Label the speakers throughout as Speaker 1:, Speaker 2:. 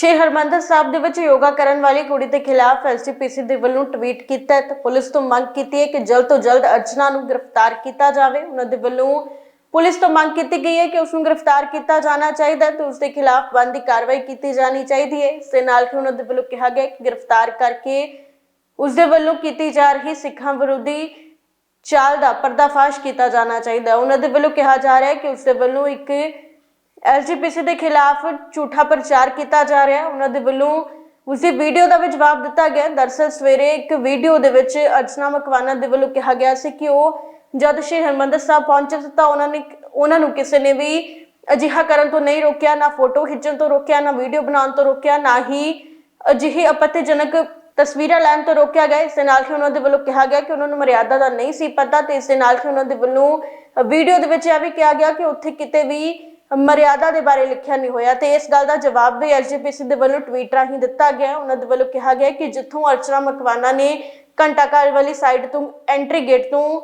Speaker 1: ਸ਼੍ਰੀ ਹਰਮੰਦਰ ਸਾਹਿਬ ਦੇ ਵਿੱਚ ਯੋਗਾ ਕਰਨ ਵਾਲੀ ਕੁੜੀ ਦੇ ਖਿਲਾਫ ਐਸਜੀਪੀਸੀ ਦੇ ਵੱਲੋਂ ਟਵੀਟ ਕੀਤਾ ਹੈ ਤੇ ਪੁਲਿਸ ਤੋਂ ਮੰਗ ਕੀਤੀ ਹੈ ਕਿ ਜਲਦ ਤੋਂ ਜਲਦ ਅਰਚਨਾ ਨੂੰ ਗ੍ਰਿਫਤਾਰ ਕੀਤਾ ਜਾਵੇ। ਉਹਨਾਂ ਦੇ ਵੱਲੋਂ ਪੁਲਿਸ ਤੋਂ ਮੰਗ ਕੀਤੀ ਗਈ ਹੈ ਕਿ ਉਸ ਨੂੰ ਗ੍ਰਿਫਤਾਰ ਕੀਤਾ ਜਾਣਾ ਚਾਹੀਦਾ ਹੈ ਤੇ ਉਸ ਦੇ ਖਿਲਾਫ ਬਣਦੀ ਕਾਰਵਾਈ ਕੀਤੀ ਜਾਣੀ ਚਾਹੀਦੀ ਹੈ। ਇਸ ਦੇ ਨਾਲ ਹੀ ਉਹਨਾਂ ਦੇ ਵੱਲੋਂ ਕਿਹਾ ਗਿਆ ਕਿ ਗ੍ਰਿਫਤਾਰ ਕਰਕੇ ਉਸ ਦੇ ਵੱਲੋਂ ਕੀਤੀ ਜਾ ਰਹੀ ਸਿੱਖਾਂ ਵਿਰੋਧੀ ਚਾਲ ਦਾ ਪਰਦਾਫਾਸ਼ ਕੀਤਾ ਜਾਣਾ ਚਾਹੀਦਾ ਹੈ। ਉਹਨਾਂ ਦੇ ਵੱਲੋਂ ਕਿਹਾ ਜਾ ਰਿਹਾ ਹੈ ਕਿ ਉਸ ਦੇ ਵੱਲੋਂ ਇੱਕ ਐਲਜੀਪੀਸੀ ਦੇ ਖਿਲਾਫ ਝੂਠਾ ਪ੍ਰਚਾਰ ਕੀਤਾ ਜਾ ਰਿਹਾ ਹੈ। ਉਹਨਾਂ ਦੇ ਵੱਲੋਂ ਉਸ ਦੀ ਵੀਡੀਓ ਦਾ ਵੀ ਜਵਾਬ ਦਿੱਤਾ ਗਿਆ ਦਰਸਲ ਸਵੇਰੇ ਇੱਕ ਵੀਡੀਓ ਦੇ ਵਿੱਚ ਅਰਚਨਾ ਮਕਵਾਨਾ ਦੇ ਵੱਲੋਂ ਕਿਹਾ ਗਿਆ ਸੀ ਕਿ ਉਹ ਜਦ ਸ਼੍ਰੀ ਹਰਮੰਦਰ ਸਾਹਿਬ ਪਹੁੰਚੇ ਸੀ ਤਾਂ ਉਹਨਾਂ ਨੇ ਉਹਨਾਂ ਨੂੰ ਕਿਸੇ ਨੇ ਵੀ ਅਜਿਹਾ ਕਰਨ ਤੋਂ ਨਹੀਂ ਰੋਕਿਆ, ਨਾ ਫੋਟੋ ਖਿੱਚਣ ਤੋਂ ਰੋਕਿਆ, ਨਾ ਵੀਡੀਓ ਬਣਾਉਣ ਤੋਂ ਰੋਕਿਆ, ਨਾ ਹੀ ਅਜਿਹੀ ਆਪੱਤੀਜਨਕ ਤਸਵੀਰਾਂ ਲੈਣ ਤੋਂ ਰੋਕਿਆ ਗਿਆ। ਇਸ ਦੇ ਨਾਲ ਹੀ ਉਹਨਾਂ ਦੇ ਵੱਲੋਂ ਕਿਹਾ ਗਿਆ ਕਿ ਉਹਨਾਂ ਨੂੰ ਮਰਿਆਦਾ ਦਾ ਨਹੀਂ ਸੀ ਪਤਾ ਤੇ ਇਸ ਦੇ ਨਾਲ ਹੀ ਉਹਨਾਂ ਦੇ ਵੱਲੋਂ ਵੀਡੀਓ ਦੇ ਵਿੱਚ ਇਹ ਵੀ ਕਿਹਾ ਗਿਆ ਕਿ ਉੱਥੇ ਕਿਤੇ ਵੀ ਮਰਿਆਦਾ ਦੇ ਬਾਰੇ ਲਿਖਿਆ ਨਹੀਂ ਹੋਇਆ ਤੇ ਇਸ ਗੱਲ ਦਾ ਜਵਾਬ ਵੀ ਐਲਜੀਪੀਸੀ ਦੇ ਵੱਲੋਂ ਟਵੀਟ ਰਾਹੀਂ ਦਿੱਤਾ ਗਿਆ ਉਹਨਾਂ ਦੇ ਵੱਲੋਂ ਕਿਹਾ ਗਿਆ ਕਿ ਜਿੱਥੋਂ ਅਰਚਨਾ ਮਕਵਾਨਾ ਨੇ ਘੰਟਾਘਰ ਵਾਲੀ ਸਾਈਡ ਤੋਂ ਐਂਟਰੀ ਗੇਟ ਤੋਂ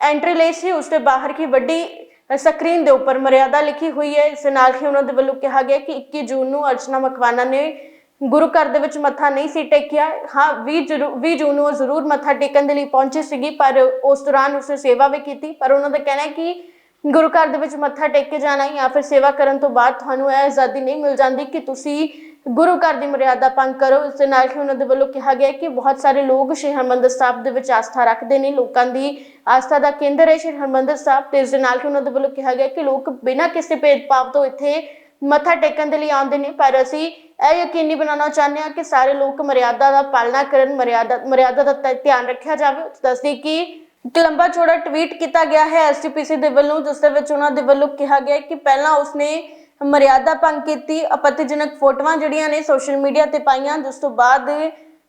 Speaker 1: ਐਂਟਰੀ ਲਈ ਸੀ, ਉਸ ਦੇ ਬਾਹਰ ਕੀ ਵੱਡੀ ਸਕਰੀਨ ਦੇ ਉੱਪਰ ਮਰਿਆਦਾ ਲਿਖੀ ਹੋਈ ਹੈ। ਇਸ ਨਾਲ ਹੀ ਉਹਨਾਂ ਦੇ ਵੱਲੋਂ ਕਿਹਾ ਗਿਆ ਕਿ 21 ਜੂਨ ਨੂੰ ਅਰਚਨਾ ਮਕਵਾਨਾ ਨੇ ਗੁਰੂ ਘਰ ਦੇ ਵਿੱਚ ਮੱਥਾ ਨਹੀਂ ਸੀ ਟੇਕਿਆ। ਹਾਂ 20 ਜਰੂ- 20 ਜੂਨ ਨੂੰ ਜ਼ਰੂਰ ਮੱਥਾ ਟੇਕਣ ਦੇ ਲਈ ਪਹੁੰਚੀ ਸੀਗੀ, ਪਰ ਉਸ ਦੌਰਾਨ ਉਸਨੇ ਸੇਵਾ ਵੀ ਕੀਤੀ। ਪਰ ਉਹਨਾਂ ਦਾ ਕਹਿਣਾ ਹੈ ਕਿ ਗੁਰੂ ਘਰ ਦੇ ਵਿੱਚ ਮੱਥਾ ਟੇਕ ਕੇ ਜਾਣਾ ਜਾਂ ਫਿਰ ਸੇਵਾ ਕਰਨ ਤੋਂ ਬਾਅਦ ਤੁਹਾਨੂੰ ਇਹ ਆਜ਼ਾਦੀ ਨਹੀਂ ਮਿਲ ਜਾਂਦੀ ਕਿ ਤੁਸੀਂ ਗੁਰੂ ਘਰ ਦੀ ਮਰਿਆਦਾ ਭੰਗ ਕਰੋ। ਇਸ ਦੇ ਨਾਲ ਹੀ ਉਹਨਾਂ ਦੇ ਵੱਲੋਂ ਕਿਹਾ ਗਿਆ ਕਿ ਬਹੁਤ ਸਾਰੇ ਲੋਕ ਸ਼੍ਰੀ ਹਰਮੰਦਰ ਸਾਹਿਬ ਦੇ ਵਿੱਚ ਆਸਥਾ ਰੱਖਦੇ ਨੇ। ਲੋਕਾਂ ਦੀ ਆਸਥਾ ਦਾ ਕੇਂਦਰ ਹੈ ਸ਼੍ਰੀ ਹਰਮੰਦਰ ਸਾਹਿਬ ਤੇ ਇਸ ਦੇ ਨਾਲ ਹੀ ਉਹਨਾਂ ਦੇ ਵੱਲੋਂ ਕਿਹਾ ਗਿਆ ਕਿ ਲੋਕ ਬਿਨਾਂ ਕਿਸੇ ਭੇਦਭਾਵ ਤੋਂ ਇੱਥੇ ਮੱਥਾ ਟੇਕਣ ਦੇ ਲਈ ਆਉਂਦੇ ਨੇ। ਪਰ ਅਸੀਂ ਇਹ ਯਕੀਨੀ ਬਣਾਉਣਾ ਚਾਹੁੰਦੇ ਹਾਂ ਕਿ ਸਾਰੇ ਲੋਕ ਮਰਿਆਦਾ ਦਾ ਪਾਲਣਾ ਕਰਨ, ਮਰਿਆਦਾ ਮਰਿਆਦਾ ਦਾ ਧਿਆਨ ਰੱਖਿਆ ਜਾਵੇ। ਦੱਸਦੀ ਕਿ ਇੱਕ ਲੰਬਾ ਚੌੜਾ ਟਵੀਟ ਕੀਤਾ ਗਿਆ ਹੈ ਐਸਟੀਪੀਸੀ ਦੇ ਵੱਲੋਂ, ਜਿਸ ਦੇ ਵਿੱਚ ਉਹਨਾਂ ਦੇ ਵੱਲੋਂ ਕਿਹਾ ਗਿਆ ਕਿ ਪਹਿਲਾਂ ਉਸਨੇ ਮਰਿਆਦਾ ਭੰਗ ਕੀਤੀ ਆਪੱਤੀਜਨਕ ਫੋਟੋਆਂ ਜਿਹੜੀਆਂ ਨੇ ਸੋਸ਼ਲ ਮੀਡੀਆ ਤੇ ਪਾਈਆਂ, ਜਿਸ ਤੋਂ ਬਾਅਦ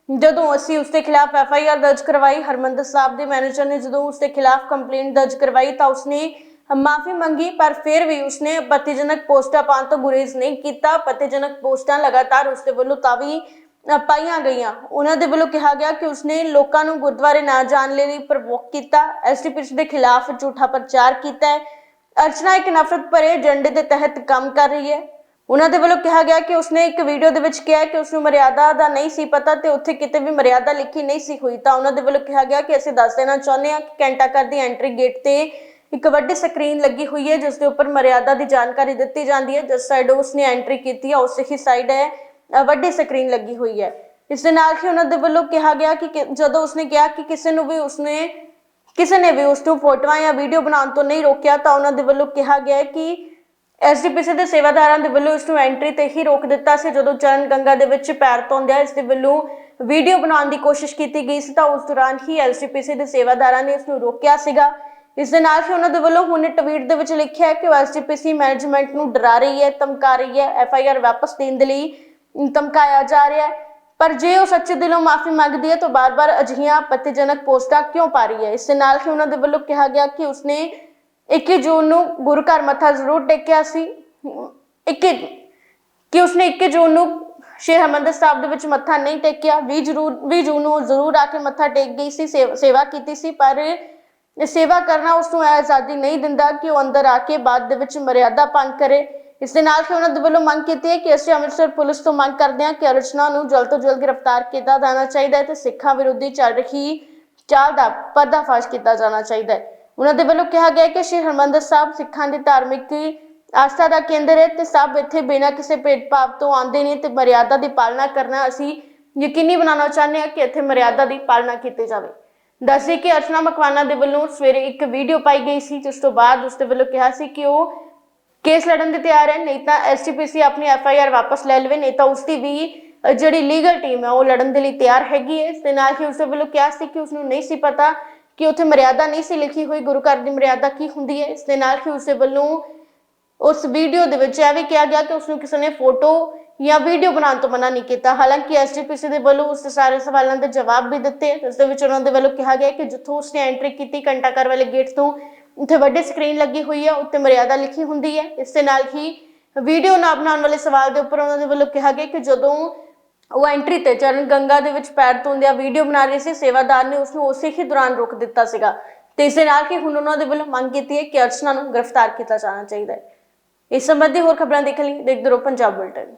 Speaker 1: ਜਦੋਂ ਅਸੀਂ ਉਸ ਦੇ ਖਿਲਾਫ ਐਫ ਆਈ ਆਰ ਦਰਜ ਕਰਵਾਈ, ਹਰਮੰਦਰ ਸਾਹਿਬ ਦੇ ਮੈਨੇਜਰ ਨੇ ਜਦੋਂ ਉਸ ਦੇ ਖਿਲਾਫ ਕੰਪਲੇਂਟ ਦਰਜ ਕਰਵਾਈ ਤਾਂ ਉਸਨੇ ਮਾਫੀ ਮੰਗੀ, ਪਰ ਫਿਰ ਵੀ ਉਸਨੇ ਪਤੀਜਨਕ ਪੋਸਟਾਂ ਪਾਉਣ ਤੋਂ ਗੁਰੇਜ਼ ਨਹੀਂ ਕੀਤਾ। ਆਪੱਤੀਜਨਕ ਪੋਸਟਾਂ ਲਗਾਤਾਰ ਉਸ ਦੇ ਵੱਲੋਂ ਤਾਂ ਵੀ ਪਾਈਆਂ ਗਈਆਂ। ਉਹਨਾਂ ਦੇ ਵੱਲੋਂ ਕਿਹਾ ਗਿਆ ਕਿ ਉਸਨੇ ਲੋਕਾਂ ਨੂੰ ਗੁਰਦੁਆਰੇ ਨਾ ਜਾਣ ਲਈ ਪ੍ਰਵੋਕ ਕੀਤਾ। ਐਸਟੀਪੀਸੀ ਦੇ ਖਿਲਾਫ ਝੂਠਾ ਪ੍ਰਚਾਰ ਕੀਤਾ ਹੈ। ਅਰਚਨਾ ਇੱਕ ਨਫ਼ਰਤ ਭਰੇ ਏਜੰਡੇ ਦੇ ਤਹਿਤ ਕੰਮ ਕਰ ਰਹੀ ਹੈ। ਉਹਨਾਂ ਦੇ ਵੱਲੋਂ ਕਿਹਾ ਗਿਆ ਕਿ ਉਸਨੇ ਇੱਕ ਵੀਡੀਓ ਦੇ ਵਿੱਚ ਕਿਹਾ ਕਿ ਉਸਨੂੰ ਮਰਿਆਦਾ ਦਾ ਨਹੀਂ ਸੀ ਪਤਾ ਤੇ ਉੱਥੇ ਕਿਤੇ ਵੀ ਮਰਿਆਦਾ ਲਿਖੀ ਨਹੀਂ ਸੀ ਹੋਈ। ਤਾਂ ਉਹਨਾਂ ਦੇ ਵੱਲੋਂ ਕਿਹਾ ਗਿਆ ਕਿ ਅਸੀਂ ਦੱਸ ਦੇਣਾ ਚਾਹੁੰਦੇ ਹਾਂ ਕਿ ਘੰਟਾ ਘਰ ਦੀ ਐਂਟਰੀ ਗੇਟ ਤੇ ਇੱਕ ਵੱਡੀ ਸਕਰੀਨ ਲੱਗੀ ਹੋਈ ਹੈ ਜਿਸ ਦੇ ਉੱਪਰ ਮਰਿਆਦਾ ਦੀ ਜਾਣਕਾਰੀ ਦਿੱਤੀ ਜਾਂਦੀ ਹੈ। ਜਿਸ ਸਾਈਡ ਉਸਨੇ ਐਂਟਰੀ ਕੀਤੀ ਹੈ ਉਸੇ ਹੀ ਸਾਈਡ ਹੈ। ਵੱਡੀ ਸਕਰੀਨ ਲੱਗੀ ਹੋਈ ਹੈ। ਇਸ ਦੇ ਨਾਲ ਹੀ ਉਹਨਾਂ ਦੇ ਵੱਲੋਂ ਕਿਹਾ ਗਿਆ ਕਿ ਜਦੋਂ ਉਸਨੇ ਕਿਹਾ ਕਿ ਕਿਸੇ ਨੂੰ ਵੀ ਉਸਨੇ, ਕਿਸੇ ਨੇ ਵੀ ਉਸ ਨੂੰ ਫੋਟੋਆਂ ਜਾਂ ਵੀਡੀਓ ਬਣਾਉਣ ਤੋਂ ਨਹੀਂ ਰੋਕਿਆ, ਤਾਂ ਉਹਨਾਂ ਦੇ ਵੱਲੋਂ ਕਿਹਾ ਗਿਆ ਕਿ ਐਸਡੀਪੀਸੀ ਦੇ ਸੇਵਾਦਾਰਾਂ ਦੇ ਵੱਲੋਂ ਇਸ ਨੂੰ ਐਂਟਰੀ ਤੇ ਹੀ ਰੋਕ ਦਿੱਤਾ ਸੀ। ਜਦੋਂ ਚਰਨ ਗੰਗਾ ਦੇ ਵਿੱਚ ਪੈਰ ਧੋਂਦਿਆਂ ਇਸ ਦੇ ਵੱਲੋਂ ਵੀਡੀਓ ਬਣਾਉਣ ਦੀ ਕੋਸ਼ਿਸ਼ ਕੀਤੀ ਗਈ ਸੀ, ਤਾਂ ਉਸ ਦੌਰਾਨ ਹੀ ਐਸਡੀਪੀਸੀ ਦੇ ਸੇਵਾਦਾਰਾਂ ਨੇ ਇਸ ਨੂੰ ਰੋਕਿਆ ਸੀਗਾ। ਇਸ ਦੇ ਨਾਲ ਹੀ ਉਹਨਾਂ ਦੇ ਵੱਲੋਂ ਹੁਣ ਟਵੀਟ ਦੇ ਵਿੱਚ ਲਿਖਿਆ ਹੈ ਕਿ ਐਸਡੀਪੀਸੀ ਮੈਨੇਜਮੈਂਟ ਨੂੰ ਡਰਾ ਰਹੀ ਹੈ, ਧਮਕਾ ਰਹੀ ਹੈ ਐਫਆਈਆਰ ਵਾਪਸ ਦੇਣ ਦੇ ਲਈ ਧਮਕਾਇਆ ਜਾ ਰਿਹਾ ਹੈ। ਪਰ ਜੇ ਉਹ ਸੱਚੇ ਦਿਲੋਂ ਮਾਫੀ ਮੰਗਦੀ ਹੈ, ਤਾਂ ਬਾਰ-ਬਾਰ ਅਜਿਹੀਆਂ ਆਪੱਤੀਜਨਕ ਪੋਸਟਾਂ ਕਿਉਂ ਪਾ ਰਹੀ ਹੈ? ਇਸ ਦੇ ਨਾਲ ਹੀ ਉਹਨਾਂ ਦੇ ਵੱਲੋਂ ਕਿਹਾ ਗਿਆ ਕਿ ਉਸਨੇ 21 ਜੂਨ ਨੂੰ ਗੁਰੂ ਘਰ ਮੱਥਾ ਜ਼ਰੂਰ ਟੇਕਿਆ ਸੀ। 21 ਕਿ ਉਸਨੇ 21 ਜੂਨ ਨੂੰ ਸ਼੍ਰੀ ਹਰਿਮੰਦਰ ਸਾਹਿਬ ਦੇ ਵਿੱਚ ਮੱਥਾ ਨਹੀਂ ਟੇਕਿਆ। 20 ਜ਼ਰੂਰ 20 ਜੂਨ ਨੂੰ ਜ਼ਰੂਰ ਆ ਕੇ ਮੱਥਾ ਟੇਕ ਗਈ ਸੀ, ਸੇਵ- ਸੇਵਾ ਕੀਤੀ ਸੀ, ਪਰ ਸੇਵਾ ਕਰਨਾ ਉਸ ਨੂੰ ਆਜ਼ਾਦੀ ਨਹੀਂ ਦਿੰਦਾ ਕਿ ਉਹ ਅੰਦਰ ਆ ਕੇ ਬਾਅਦ ਦੇ ਵਿੱਚ ਮਰਿਆਦਾ ਭੰਗ ਕਰੇ। ਇਸ ਦੇ ਨਾਲ ਹੀ ਉਹਨਾਂ ਦੇ ਵੱਲੋਂ ਮੰਗ ਕੀਤੀ ਹੈ ਕਿ ਅਸੀਂ ਅੰਮ੍ਰਿਤਸਰ ਪੁਲਿਸ ਤੋਂ ਮੰਗ ਕਰਦੇ ਹਾਂ ਕਿ ਅਰਚਨਾ ਨੂੰ ਜਲਦ ਤੋਂ ਜਲਦ ਗ੍ਰਿਫਤਾਰ ਕੀਤਾ ਜਾਣਾ ਚਾਹੀਦਾ ਹੈ ਤੇ ਸਿੱਖਾਂ ਵਿਰੋਧੀ ਚੱਲ ਰਹੀ ਚਾਲ ਦਾ ਪਰਦਾਫਾਸ਼ ਕੀਤਾ ਜਾਣਾ ਚਾਹੀਦਾ ਹੈ। ਉਹਨਾਂ ਦੇ ਵੱਲੋਂ ਕਿਹਾ ਗਿਆ ਕਿ ਸ਼੍ਰੀ ਹਰਮੰਦਰ ਸਾਹਿਬ ਸਿੱਖਾਂ ਦੀ ਧਾਰਮਿਕ ਆਸਥਾ ਦਾ ਕੇਂਦਰ ਹੈ ਤੇ ਸਭ ਇੱਥੇ ਬਿਨਾਂ ਕਿਸੇ ਭੇਦਭਾਵ ਤੋਂ ਆਉਂਦੇ ਨੇ ਤੇ ਮਰਿਆਦਾ ਦੀ ਪਾਲਣਾ ਕਰਨਾ ਅਸੀਂ ਯਕੀਨੀ ਬਣਾਉਣਾ ਚਾਹੁੰਦੇ ਹਾਂ ਕਿ ਇੱਥੇ ਮਰਿਆਦਾ ਦੀ ਪਾਲਣਾ ਕੀਤੀ ਜਾਵੇ। ਦੱਸੇ ਕਿ ਅਰਚਨਾ ਮਕਵਾਨਾ ਦੇ ਵੱਲੋਂ ਸਵੇਰੇ ਇੱਕ ਵੀਡੀਓ ਪਾਈ ਗਈ ਸੀ, ਜਿਸ ਤੋਂ ਬਾਅਦ ਉਸ ਦੇ ਵੱਲੋਂ ਕਿਹਾ ਸੀ ਕਿ ਉਹ ਕੇਸ ਲੜਨ ਦੇ ਤਿਆਰ ਹੈ, ਨਹੀਂ ਤਾਂ ਐਸਟੀਪੀਸੀ ਆਪਣੀ ਐਫਆਈਆਰ ਵਾਪਸ ਲੈ ਲਵੇ, ਨਹੀਂ ਤਾਂ ਉਸ ਦੀ ਵੀ ਜਿਹੜੀ ਲੀਗਲ ਟੀਮ ਹੈ, ਉਹ ਲੜਨ ਦੇ ਲਈ ਤਿਆਰ ਹੈਗੀ ਹੈ। ਇਸ ਨਾਲ ਹੀ ਉਸ ਵੱਲੋਂ ਕਿਹਾ ਸੀ ਕਿ ਉਸ ਨੂੰ ਨਹੀਂ ਸੀ ਪਤਾ ਕਿ ਉੱਥੇ ਮਰਿਆਦਾ ਨਹੀਂ ਸੀ ਲਿਖੀ ਹੋਈ, ਗੁਰੂ ਘਰ ਦੀ ਮਰਿਆਦਾ ਕੀ ਹੁੰਦੀ ਹੈ। ਇਸ ਦੇ ਨਾਲ ਹੀ ਉਸ ਵੱਲੋਂ ਉਸ ਵੀਡੀਓ ਦੇ ਵਿੱਚ ਇਹ ਵੀ ਕਿਹਾ ਗਿਆ ਕਿ ਉਸ ਨੂੰ ਕਿਸੇ ਨੇ ਫੋਟੋ ਜਾਂ ਵੀਡੀਓ ਬਣਾਉਣ ਤੋਂ ਮਨਾ ਨਹੀਂ ਕੀਤਾ। ਹਾਲਾਂਕਿ ਐਸਜੀਪੀਸੀ ਦੇ ਵੱਲੋਂ ਉਸ ਸਾਰੇ ਸਵਾਲਾਂ ਦੇ ਜਵਾਬ ਵੀ ਦਿੱਤੇ। ਜਿਸ ਦੇ ਵਿੱਚ ਉਹਨਾਂ ਦੇ ਵੱਲੋਂ ਕਿਹਾ ਗਿਆ ਕਿ ਜਿੱਥੋਂ ਉਸਨੇ ਐਂਟਰੀ ਕੀਤੀ ਘੰਟਾਘਰ ਵਾਲੇ ਗੇਟ ਤੋਂ ਉੱਥੇ ਵੱਡੀ ਸਕਰੀਨ ਲੱਗੀ ਹੋਈ ਹੈ ਉੱਤੇ ਮਰਿਆਦਾ ਲਿਖੀ ਹੁੰਦੀ ਹੈ। ਇਸ ਦੇ ਨਾਲ ਹੀ ਵੀਡੀਓ ਨਾ ਬਣਾਉਣ ਵਾਲੇ ਸਵਾਲ ਦੇ ਉੱਪਰ ਉਹਨਾਂ ਦੇ ਵੱਲੋਂ ਕਿਹਾ ਗਿਆ ਕਿ ਜਦੋਂ ਉਹ ਐਂਟਰੀ ਤੇ ਚਰਨ ਗੰਗਾ ਦੇ ਵਿੱਚ ਪੈਰ ਧੋਂਦਿਆਂ ਵੀਡੀਓ ਬਣਾ ਰਹੀ ਸੀ, ਸੇਵਾਦਾਰ ਨੇ ਉਸ ਨੂੰ ਉਸੇ ਹੀ ਦੌਰਾਨ ਰੋਕ ਦਿੱਤਾ ਸੀਗਾ। ਤੇ ਇਸ ਦੇ ਨਾਲ ਹੀ ਹੁਣ ਉਹਨਾਂ ਦੇ ਵੱਲੋਂ ਮੰਗ ਕੀਤੀ ਹੈ ਕਿ ਅਰਚਨਾ ਨੂੰ ਗ੍ਰਿਫਤਾਰ ਕੀਤਾ ਜਾਣਾ ਚਾਹੀਦਾ ਹੈ। ਇਸ ਸੰਬੰਧੀ ਹੋਰ ਖਬਰਾਂ ਦੇਖਣ ਲਈ ਦੇਖਦੇ ਰਹੋ ਪੰਜਾਬ ਬੁਲਟਨ।